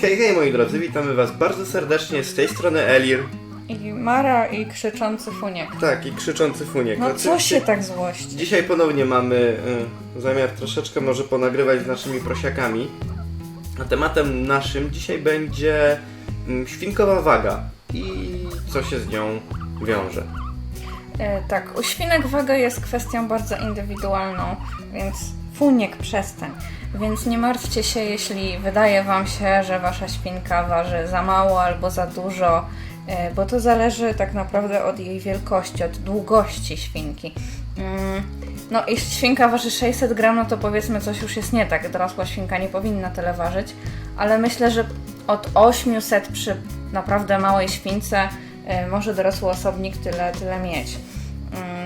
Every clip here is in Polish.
Hej, hej moi drodzy, witamy was bardzo serdecznie z tej strony Elir. I Mara i krzyczący funiek. Tak, i krzyczący Funiek. No co się tak złości? Dzisiaj ponownie mamy y, zamiar troszeczkę może ponagrywać z naszymi prosiakami. A tematem naszym dzisiaj będzie mm, świnkowa waga i co się z nią wiąże. E, tak, u świnek waga jest kwestią bardzo indywidualną, więc funiek przestań. Więc nie martwcie się, jeśli wydaje Wam się, że Wasza świnka waży za mało albo za dużo, e, bo to zależy tak naprawdę od jej wielkości, od długości świnki. Mm, No, jeśli świnka waży 600 gram, no to powiedzmy coś już jest nie tak. Dorosła świnka nie powinna tyle ważyć, ale myślę, że od 800 przy naprawdę małej śwince e, może dorosły osobnik tyle, tyle mieć.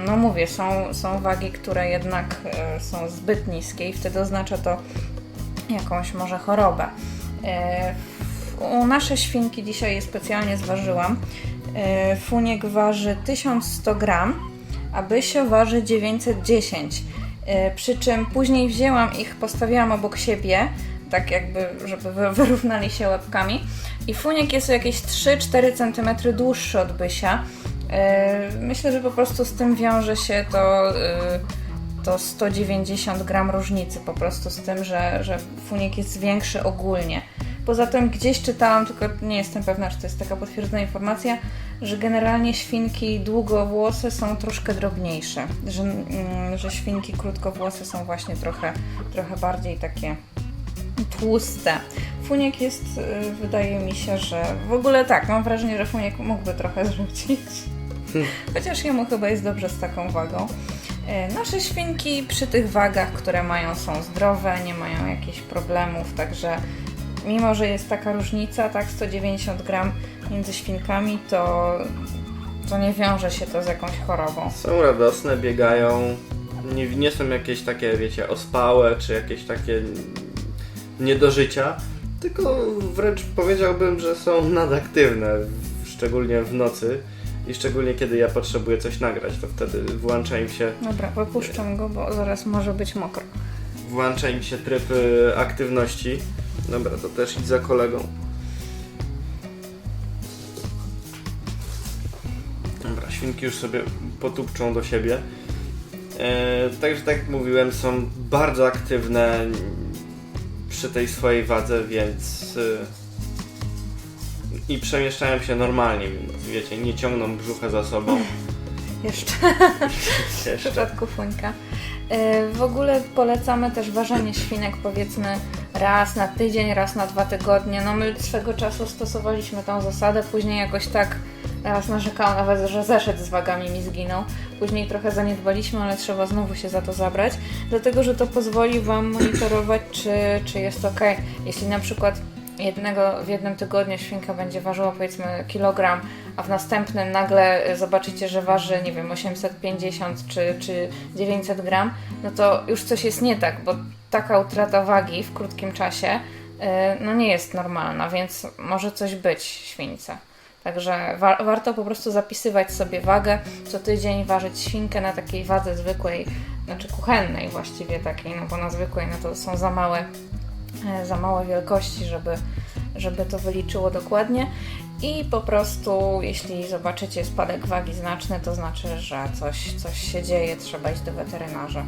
No mówię, są, są wagi, które jednak e, są zbyt niskie i wtedy oznacza to jakąś może chorobę. E, U nasze świnki dzisiaj je specjalnie zważyłam. E, Funiek waży 1100 gram, a Bysio waży 910. E, Przy czym później wzięłam ich, postawiłam obok siebie, tak jakby, żeby wy- wyrównali się łebkami. I Funiek jest o jakieś 3-4 cm dłuższy od Bysia. E, Myślę, że po prostu z tym wiąże się to, e, to 190 gram różnicy po prostu z tym, że, że Funiek jest większy ogólnie. Poza tym gdzieś czytałam, tylko nie jestem pewna, czy to jest taka potwierdzona informacja, że generalnie świnki długowłose są troszkę drobniejsze, że, mm, że świnki krótkowłose są właśnie trochę, trochę bardziej takie tłuste. Funiek jest, y, wydaje mi się, że w ogóle tak, mam wrażenie, że Funiek mógłby trochę zrzucić. Chociaż jemu chyba jest dobrze z taką wagą. E, Nasze świnki przy tych wagach, które mają, są zdrowe, nie mają jakichś problemów, także mimo, że jest taka różnica, tak 190 gram między świnkami, to, to nie wiąże się to z jakąś chorobą. Są radosne, biegają, nie, nie są jakieś takie, wiecie, ospałe, czy jakieś takie nie do życia, tylko wręcz powiedziałbym, że są nadaktywne, szczególnie w nocy i szczególnie kiedy ja potrzebuję coś nagrać, to wtedy włącza im się, Dobra, wypuszczam go, bo zaraz może być mokro. włącza im się tryb y, aktywności. Dobra, to też idź za kolegą. Dobra, świnki już sobie potupczą do siebie. Także tak jak mówiłem, są bardzo aktywne przy tej swojej wadze, więc y, i przemieszczają się normalnie, więc wiecie, nie ciągną brzucha za sobą. Jeszcze. w Jeszcze. przypadku fuńka. E, W ogóle polecamy też ważenie świnek powiedzmy raz na tydzień, raz na dwa tygodnie. No my swego czasu stosowaliśmy tą zasadę, później jakoś tak raz narzekałam nawet, że zeszedł z wagami mi zginął. Później trochę zaniedbaliśmy, ale trzeba znowu się za to zabrać, dlatego że to pozwoli Wam monitorować, czy, czy jest ok. Jeśli na przykład jednego, w jednym tygodniu świnka będzie ważyła powiedzmy kilogram, a w następnym nagle y, zobaczycie, że waży, nie wiem, 850 czy, czy 900 gram, no to już coś jest nie tak, bo taka utrata wagi w krótkim czasie y, no nie jest normalna, więc może coś być śwince. Także wa- warto po prostu zapisywać sobie wagę, co tydzień ważyć świnkę na takiej wadze zwykłej, znaczy kuchennej właściwie takiej, no bo na zwykłej no to są za małe za małe wielkości, żeby, żeby to wyliczyło dokładnie. I po prostu, jeśli zobaczycie spadek wagi znaczny, to znaczy, że coś, coś się dzieje, trzeba iść do weterynarza.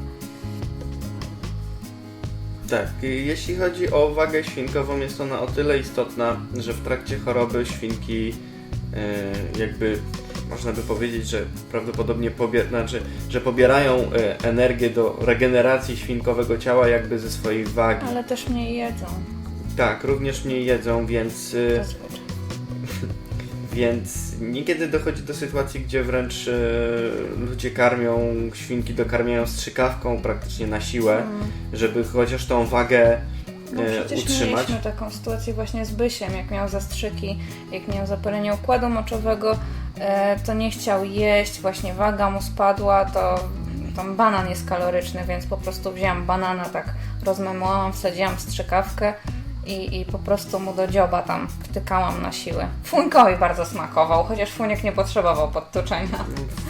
Tak, jeśli chodzi o wagę świnkową, jest ona o tyle istotna, że w trakcie choroby świnki y, jakby można by powiedzieć, że prawdopodobnie pobie- znaczy, że pobierają y, energię do regeneracji świnkowego ciała jakby ze swojej wagi. Ale też mniej jedzą. Tak, również mniej jedzą, więc, y, Zazwyczaj. więc niekiedy dochodzi do sytuacji, gdzie wręcz y, ludzie karmią świnki, dokarmiają strzykawką praktycznie na siłę, Mm. żeby chociaż tą wagę No e, przecież utrzymać. mieliśmy taką sytuację właśnie z Bysiem, jak miał zastrzyki, jak miał zapalenie układu moczowego, e, to nie chciał jeść, właśnie waga mu spadła, to tam banan jest kaloryczny, więc po prostu wzięłam banana, tak rozmemłałam, wsadziłam strzykawkę i, i po prostu mu do dzioba tam wtykałam na siłę. Funkowi bardzo smakował, chociaż Funiek nie potrzebował podtuczenia.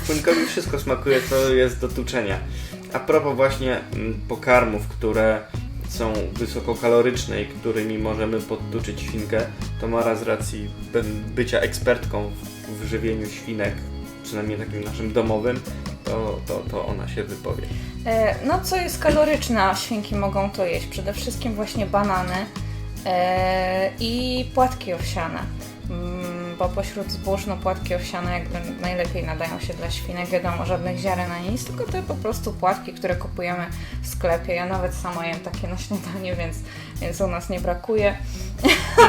Funkowi wszystko smakuje, co jest do tuczenia. A propos właśnie mm, pokarmów, które są wysokokaloryczne i którymi możemy podtuczyć świnkę, to Mara z racji by- bycia ekspertką w, w żywieniu świnek, przynajmniej takim naszym domowym, to, to, to ona się wypowie. E, No, co jest kaloryczne, a świnki mogą to jeść? Przede wszystkim właśnie banany e, i płatki owsiane. Mm, Bo pośród zbóż, no płatki owsiane jakby najlepiej nadają się dla świnek. Wiadomo, żadnych ziaren ani nic, tylko te po prostu płatki, które kupujemy w sklepie. Ja nawet sama jem takie na śniadanie, więc, więc u nas nie brakuje.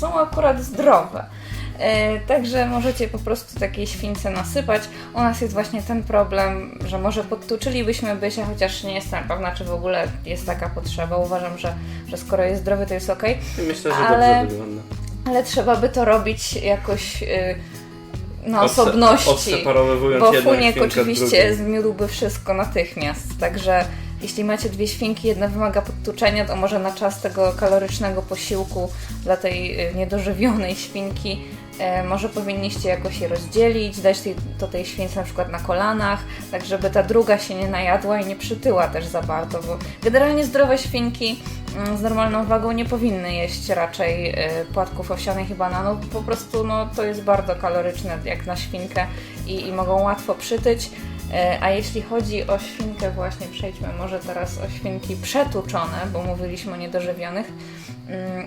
Są akurat zdrowe. E, Także możecie po prostu takiej śwince nasypać. U nas jest właśnie ten problem, że może podtuczylibyśmy bysia, chociaż nie jestem pewna, czy w ogóle jest taka potrzeba. Uważam, że, że skoro jest zdrowy, to jest ok, myślę, że Ale- dobrze wygląda. ale trzeba by to robić jakoś y, na Odse- osobności. Bo Funiek oczywiście zmiódłby wszystko natychmiast. Także jeśli macie dwie świnki, jedna wymaga podtuczenia, to może na czas tego kalorycznego posiłku dla tej y, niedożywionej świnki może powinniście jakoś je rozdzielić, dać tej, to tej śwince na przykład na kolanach, tak żeby ta druga się nie najadła i nie przytyła też za bardzo, bo generalnie zdrowe świnki mm, z normalną wagą nie powinny jeść raczej y, płatków owsianych i bananów, po prostu no, to jest bardzo kaloryczne jak na świnkę i, i mogą łatwo przytyć. E, A jeśli chodzi o świnkę, właśnie przejdźmy może teraz o świnki przetuczone, bo mówiliśmy o niedożywionych,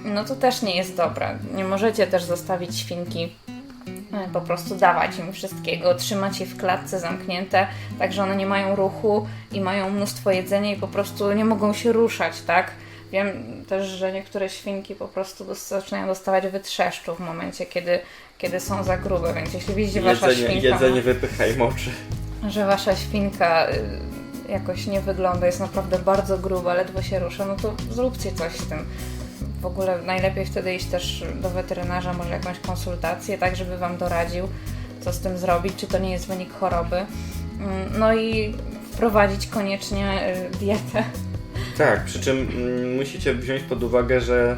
no to też nie jest dobre. Nie możecie też zostawić świnki e, po prostu dawać im wszystkiego, trzymać je w klatce zamknięte, tak że one nie mają ruchu i mają mnóstwo jedzenia i po prostu nie mogą się ruszać, tak? Wiem też, że niektóre świnki po prostu zaczynają dostawać wytrzeszczu w momencie, kiedy, kiedy są za grube, więc jeśli widzicie wasza Jedzenie, świnka... jedzenie wypycha im oczy. że wasza świnka y, jakoś nie wygląda, jest naprawdę bardzo gruba, ledwo się rusza, no to zróbcie coś z tym. W ogóle najlepiej wtedy iść też do weterynarza, może jakąś konsultację, tak żeby wam doradził, co z tym zrobić, czy to nie jest wynik choroby. Mm, No i wprowadzić koniecznie y, dietę. Tak, przy czym mm, musicie wziąć pod uwagę, że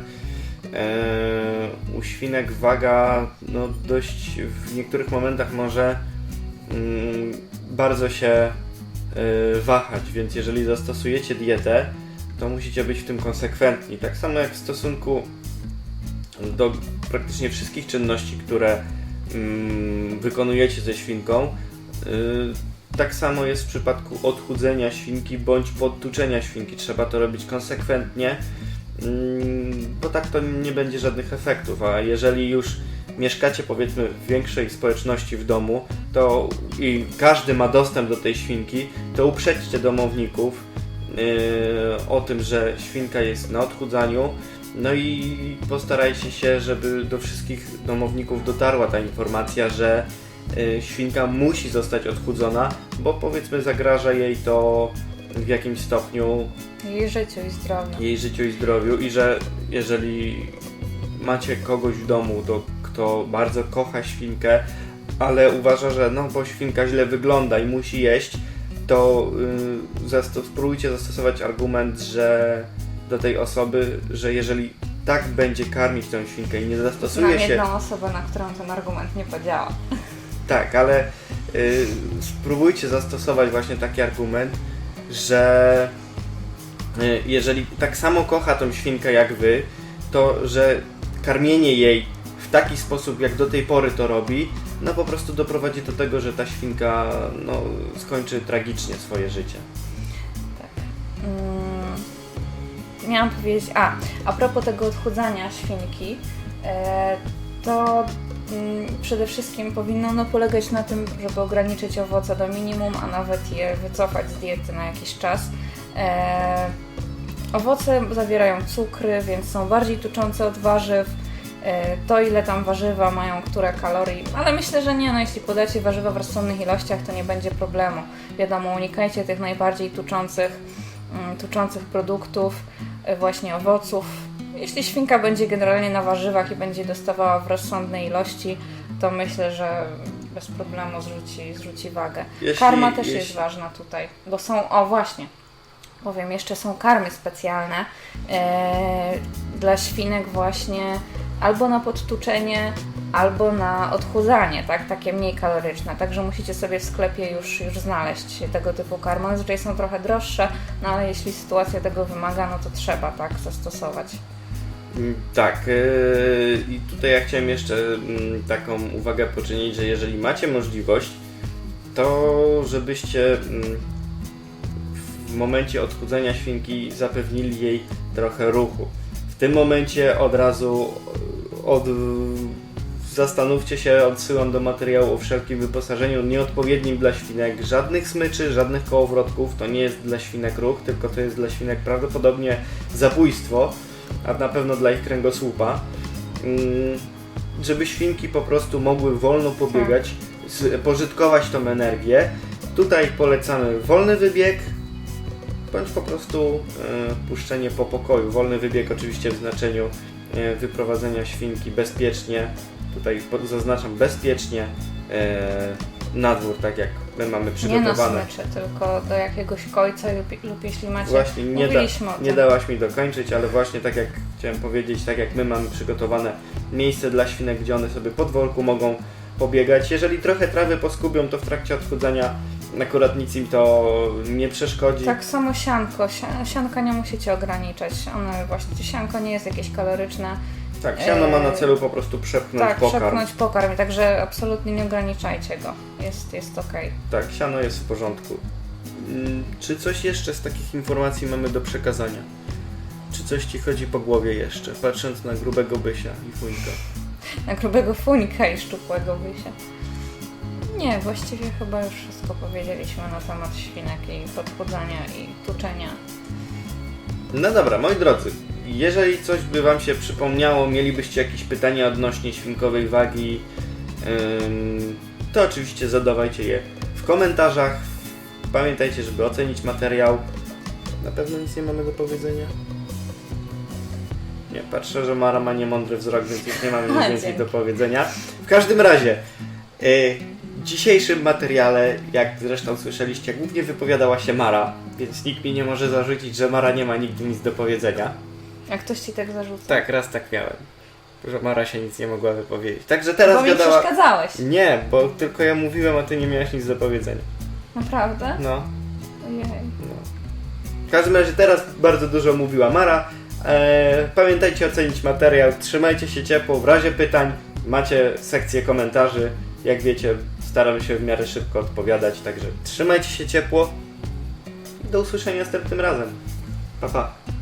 e, u świnek waga no, dość w niektórych momentach może mm, bardzo się e, wahać, więc jeżeli zastosujecie dietę, to musicie być w tym konsekwentni. Tak samo jak w stosunku do praktycznie wszystkich czynności, które mm, wykonujecie ze świnką, y, tak samo jest w przypadku odchudzenia świnki bądź podtuczenia świnki. Trzeba to robić konsekwentnie, mm, bo tak to nie będzie żadnych efektów. A jeżeli już mieszkacie powiedzmy w większej społeczności w domu, to i każdy ma dostęp do tej świnki, to uprzedźcie domowników o tym, że świnka jest na odchudzaniu. No i postarajcie się, żeby do wszystkich domowników dotarła ta informacja, że y, świnka musi zostać odchudzona, bo powiedzmy zagraża jej to w jakimś stopniu Jej życiu i zdrowiu. jej życiu i zdrowiu i że jeżeli macie kogoś w domu, to kto bardzo kocha świnkę, ale uważa, że no bo świnka źle wygląda i musi jeść, to yy, zasto- spróbujcie zastosować argument, że do tej osoby, że jeżeli tak będzie karmić tę świnkę i nie zastosuje się jedną osobę, na którą ten argument nie podziała. tak, ale y, spróbujcie zastosować właśnie taki argument, że y, jeżeli tak samo kocha tą świnkę jak wy, to że karmienie jej w taki sposób, jak do tej pory to robi, no po prostu doprowadzi do tego, że ta świnka no, skończy tragicznie swoje życie. Mm, miałam powiedzieć, a, a propos tego odchudzania świnki, e, to mm, przede wszystkim powinno ono polegać na tym, żeby ograniczyć owoce do minimum, a nawet je wycofać z diety na jakiś czas. E, owoce zawierają cukry, więc są bardziej tuczące od warzyw. E, To ile tam warzywa mają, które kalorii, ale myślę, że nie, no jeśli podacie warzywa w rozsądnych ilościach, to nie będzie problemu. Wiadomo, unikajcie tych najbardziej tuczących mm, tuczących produktów, y, właśnie owoców. Jeśli świnka będzie generalnie na warzywach i będzie dostawała w rozsądnej ilości, to myślę, że bez problemu zrzuci, zrzuci wagę. Jeśli- Karma też jeśli- jest ważna tutaj, bo są, o właśnie, powiem, jeszcze są karmy specjalne e, dla świnek właśnie albo na podtuczenie, albo na odchudzanie, tak? Takie mniej kaloryczne. Także musicie sobie w sklepie już, już znaleźć tego typu karmy. One zazwyczaj są trochę droższe, no ale jeśli sytuacja tego wymaga, no to trzeba tak zastosować. Mm, Tak, yy, i tutaj ja chciałem jeszcze mm, taką uwagę poczynić, że jeżeli macie możliwość, to żebyście mm, w momencie odchudzania świnki zapewnili jej trochę ruchu. W tym momencie od razu od, zastanówcie się, odsyłam do materiału o wszelkim wyposażeniu nieodpowiednim dla świnek. Żadnych smyczy, żadnych kołowrotków, to nie jest dla świnek ruch, tylko to jest dla świnek prawdopodobnie zabójstwo, a na pewno dla ich kręgosłupa. Mm, Żeby świnki po prostu mogły wolno pobiegać, pożytkować tą energię. Tutaj polecamy wolny wybieg, bądź po prostu e, puszczenie po pokoju. Wolny wybieg oczywiście w znaczeniu wyprowadzenia świnki bezpiecznie, tutaj zaznaczam bezpiecznie, e, na dwór, tak jak my mamy Nie na przygotowane. smyczy, tylko do jakiegoś końca lub, lub jeśli macie... Właśnie nie, da, nie dałaś mi dokończyć, ale właśnie tak jak chciałem powiedzieć, tak jak my mamy przygotowane miejsce dla świnek, gdzie one sobie pod worku mogą pobiegać. Jeżeli trochę trawy poskubią, to w trakcie odchudzania akurat nic im to nie przeszkodzi. Tak samo sianko. Si- Sianka nie musicie ograniczać. One właśnie, sianko nie jest jakieś kaloryczne. Tak, siano ma na Eee, celu po prostu przepchnąć tak, pokarm. przepchnąć pokarm, także absolutnie nie ograniczajcie go. Jest, jest okej. Tak, siano jest w porządku. Mm, Czy coś jeszcze z takich informacji mamy do przekazania? Czy coś Ci chodzi po głowie jeszcze, patrząc na grubego bysia i fujka? Na grubego fuńka i szczupłego wysia. Nie, właściwie chyba już wszystko powiedzieliśmy na temat świnek i podchudzania i tuczenia. No dobra, moi drodzy, jeżeli coś by Wam się przypomniało, mielibyście jakieś pytania odnośnie świnkowej wagi, to oczywiście zadawajcie je w komentarzach. Pamiętajcie, żeby ocenić materiał. Na pewno nic nie mamy do powiedzenia. Nie, patrzę, że Mara ma niemądry wzrok, więc już nie mamy nic A, więcej do powiedzenia. W każdym razie, y, w dzisiejszym materiale, jak zresztą słyszeliście, głównie wypowiadała się Mara, więc nikt mi nie może zarzucić, że Mara nie ma nigdy nic do powiedzenia. Jak ktoś ci tak zarzuca. Tak, raz tak miałem, że Mara się nic nie mogła wypowiedzieć. Także teraz Bo mi gadała... przeszkadzałeś. Nie, bo tylko ja mówiłem, a ty nie miałeś nic do powiedzenia. Naprawdę? No. Ojej. No. W każdym razie teraz bardzo dużo mówiła Mara. E, pamiętajcie ocenić materiał, trzymajcie się ciepło. W razie pytań macie sekcję komentarzy. Jak wiecie, staramy się w miarę szybko odpowiadać, także trzymajcie się ciepło i do usłyszenia następnym razem. Pa, pa.